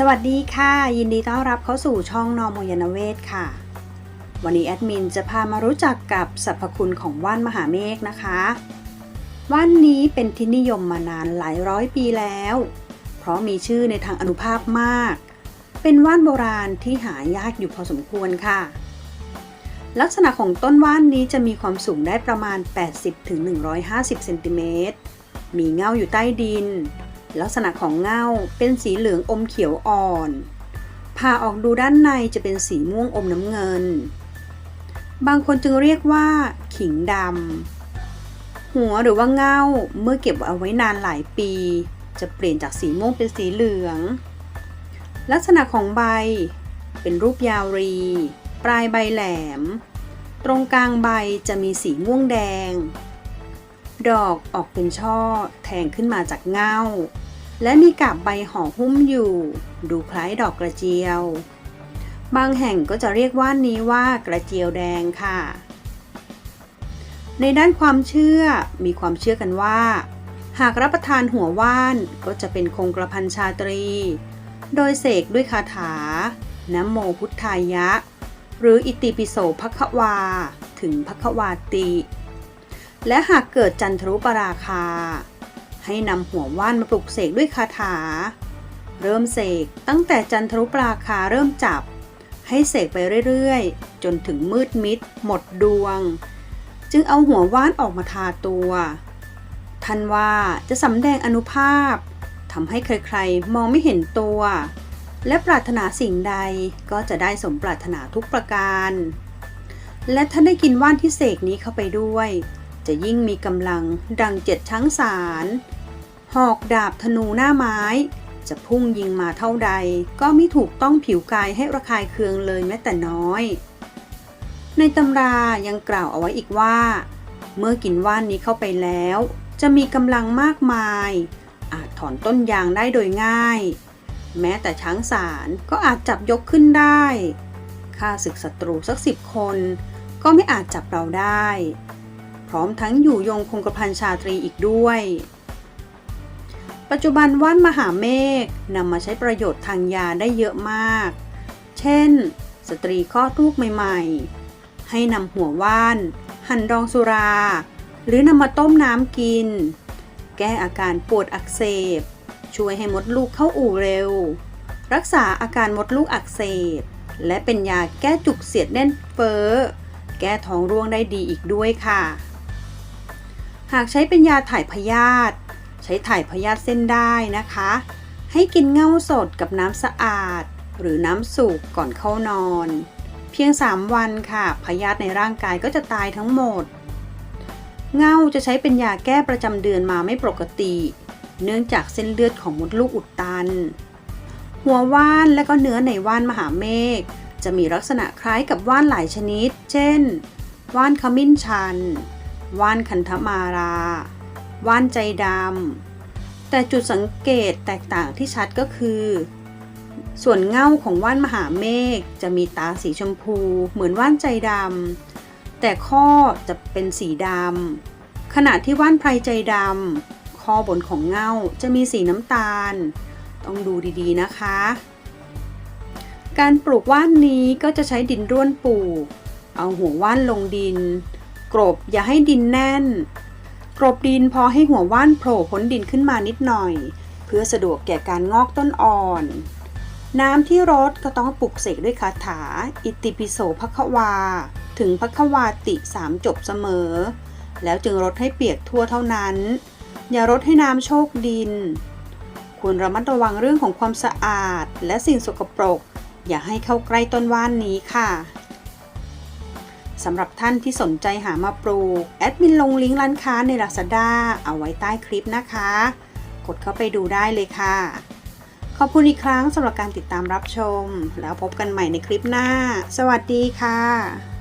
สวัสดีค่ะ ยินดีต้อนรับเข้าสู่ช่องนอมยานเวศค่ะ วันนี้แอดมินจะพามารู้จักกับสรรพคุณของว่านมหาเมฆนะคะว่านนี้เป็นที่นิยมมานานหลายร้อยปีแล้ว เพราะมีชื่อในทางอนุภาพมาก เป็นว่านโบราณที่หายากอยู่พอสมควรค่ะ ลักษณะของต้นว่านนี้จะมีความสูงได้ประมาณ 80-150เซนติเมตรมีเง่าอยู่ใต้ดิน ลักษณะของเงาเป็นสีเหลืองอมเขียวอ่อนผ่าออกดูด้านในจะเป็นสีม่วงอมน้ำเงิน บางคนจึงเรียกว่า ขิงดำ หัวหรือว่าเงาเมื่อเก็บเอาไว้นานหลายปี จะเปลี่ยนจากสีม่วงเป็นสีเหลือง ลักษณะของใบ เป็นรูปยาวรี ปลายใบแหลม ตรงกลางใบจะมีสีม่วงแดง ดอกออกเป็นช่อแทงขึ้นมาจากเงาและมีกาบใบห่อหุ้มอยู่ ดูคล้ายดอกกระเจียว บางแห่งก็จะเรียกว่านนี้ว่ากระเจียวแดงค่ะ ในด้านความเชื่อมีความเชื่อกันว่า หากรับประทานหัวว่านก็จะเป็นคงกระพันชาตรี โดยเสกด้วยคาถานโมพุทธายะ หรืออิติปิโสภควา ถึงภควาติ และหากเกิดจันทรุปราคา ให้นำหัวว่านมาปลุกเสกด้วยคาถา เริ่มเสกตั้งแต่จันทรุปราคาเริ่มจับ ให้เสกไปเรื่อยๆ จนถึงมืดมิด หมดดวง จึงเอาหัวว่านออกมาทาตัว ท่านว่าจะสำแดงอนุภาพทำให้ใครๆ มองไม่เห็นตัว และปรารถนาสิ่งใดก็จะได้สมปรารถนาทุกประการ และถ้านได้กินว่านที่เสกนี้เข้าไปด้วย จะยิ่งมีกำลังดังเจ็ดช้างสาร หอกดาบธนูหน้าไม้ จะพุ่งยิงมาเท่าใด ก็ไม่ถูกต้องผิวกายให้ระคายเคืองเลยแม้แต่น้อย ในตำรายังกล่าวเอาไว้อีกว่า เมื่อกินว่านนี้เข้าไปแล้ว จะมีกำลังมากมาย อาจถอนต้นยางได้โดยง่าย แม้แต่ช้างสารก็อาจจับยกขึ้นได้ฆ่าศึกศัตรูสักสิบคน ก็ไม่อาจจับเราได้ พร้อมทั้งอยู่ยงคงกระพันชาตรีอีกด้วย ปัจจุบันว่านมหาเมฆนำมาใช้ประโยชน์ทางยาได้เยอะมาก เช่น สตรีคลอดลูกใหม่ๆ ให้นำหัวว่าน หั่นดองสุรา หรือนำมาต้มน้ำกิน แก้อาการปวดอักเสบ ช่วยให้มดลูกเข้าอู่เร็ว รักษาอาการมดลูกอักเสบ และเป็นยาแก้จุกเสียดแน่นเฟ้อแก้ท้องร่วงได้ดีอีกด้วยค่ะ หากใช้เป็นยาถ่ายพยาธิใช้ถ่ายพยาธิเส้นได้นะคะ ให้กินเง่าสดกับน้ำสะอาด หรือน้ำสูบก่อนเข้านอน เพียง 3 วันค่ะ พยาธิในร่างกายก็จะตายทั้งหมด เง่าจะใช้เป็นยาแก้ประจำเดือนมาไม่ปกติ เนื่องจากเส้นเลือดของมดลูกอุดตัน หัวว่านและก็เนื้อในว่านมหาเมฆจะมีลักษณะคล้ายกับว่านหลายชนิด เช่น ว่านขมิ้นชัน ว่านคันธมารา ว่านใจดำ แต่จุดสังเกตแตกต่างที่ชัดก็คือ ส่วนเง่าของว่านมหาเมฆจะมีตาสีชมพูเหมือนว่านใจดำ แต่ข้อจะเป็นสีดำ ขณะที่ว่านไพรใจดำข้อบนของเง่าจะมีสีน้ำตาล ต้องดูดีๆนะคะ การปลูกว่านนี้ก็จะใช้ดินร่วนปลูกเอาหัวว่านลงดิน กรบอย่าให้ดินแน่น กรบดินพอให้หัวว่านโผล่พ้นดินขึ้นมานิดหน่อย เพื่อสะดวกแก่การงอกต้นอ่อน น้ำที่รดก็ต้องปลุกเสกด้วยคาถา อิติปิโสภควา ถึงภควาติสามจบเสมอ แล้วจึงรดให้เปียกทั่วเท่านั้น อย่ารดให้น้ำโชคดิน ควรระมัดระวังเรื่องของความสะอาดและสิ่งสกปรก อย่าให้เข้าใกล้ต้นว่านนี้ค่ะ สำหรับท่านที่สนใจหามาปลูก แอดมินลงลิงก์ร้านค้าใน Lazada เอาไว้ใต้คลิปนะคะ กดเข้าไปดูได้เลยค่ะ ขอบคุณอีกครั้งสำหรับการติดตามรับชม แล้วพบกันใหม่ในคลิปหน้า สวัสดีค่ะ